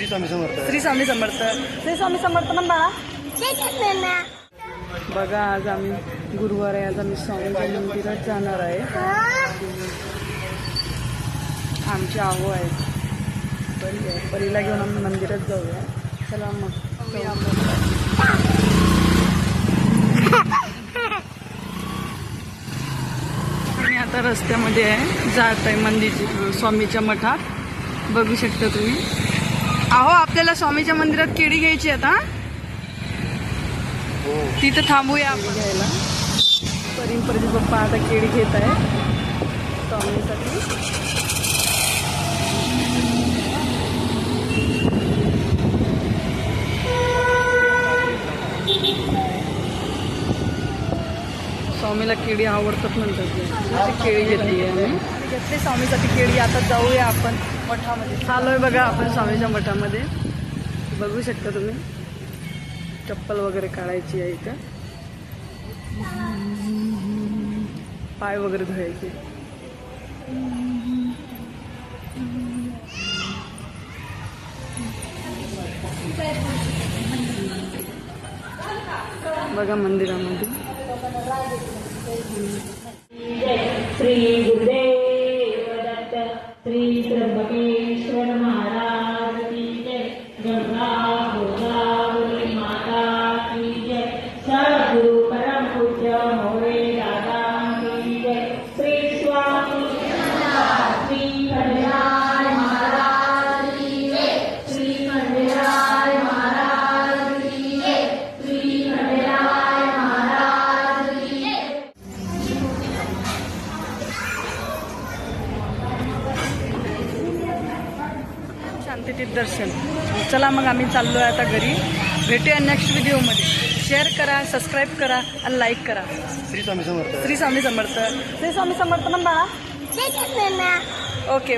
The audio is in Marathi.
श्री स्वामी समर्थ. श्री स्वामी समर्थ. श्री स्वामी समर्थ म्हण बाळा बघा आज आम्ही गुरुवार आहे आज आम्ही स्वामीच्या मंदिरात जाणार आहे. आमची आहो आहे. परी आहे परीला घेऊन आम्ही मंदिरात जाऊया. चला मग. मी आता रस्त्यामध्ये आहे जात आहे मंदिर स्वामीच्या मठात. बघू शकता तुम्ही. अहो आपल्याला स्वामीच्या मंदिरात केळी घ्यायची आता तिथं थांबूया आपण. घ्यायला. परीन परी पप्पा आता केळी घेत आहे स्वामीसाठी. स्वामीला केळी आवडतात म्हणतात केळी घेतली आहे आम्ही. घेतली स्वामीसाठी केळी. आता जाऊया आपण मठामध्ये. चालू आहे बघा आपण स्वामीच्या मठामध्ये. बघू शकता तुम्ही. चप्पल वगैरे काढायची आहे इथं. पाय वगैरे धुवायचे. बघा मंदिरामध्ये. श्री गुरुदेव दत्त श्री त्र्यंबकेश्वर महाराज की गंगा शांतीतीत दर्शन. चला मग आम्ही चाललो आहे आता घरी. भेटूया नेक्स्ट व्हिडिओमध्ये शेअर करा सबस्क्राईब करा आणि लाईक करा. श्री स्वामी समर्थ. श्री स्वामी समर्थ. श्री स्वामी समर्थ म्हण. बाळा ओके